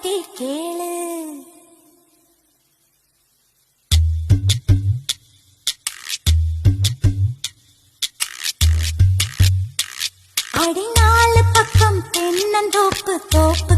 பத்தி கேளு. அடி நாலு பக்கம் தென்னந்தோப்பு தோப்பு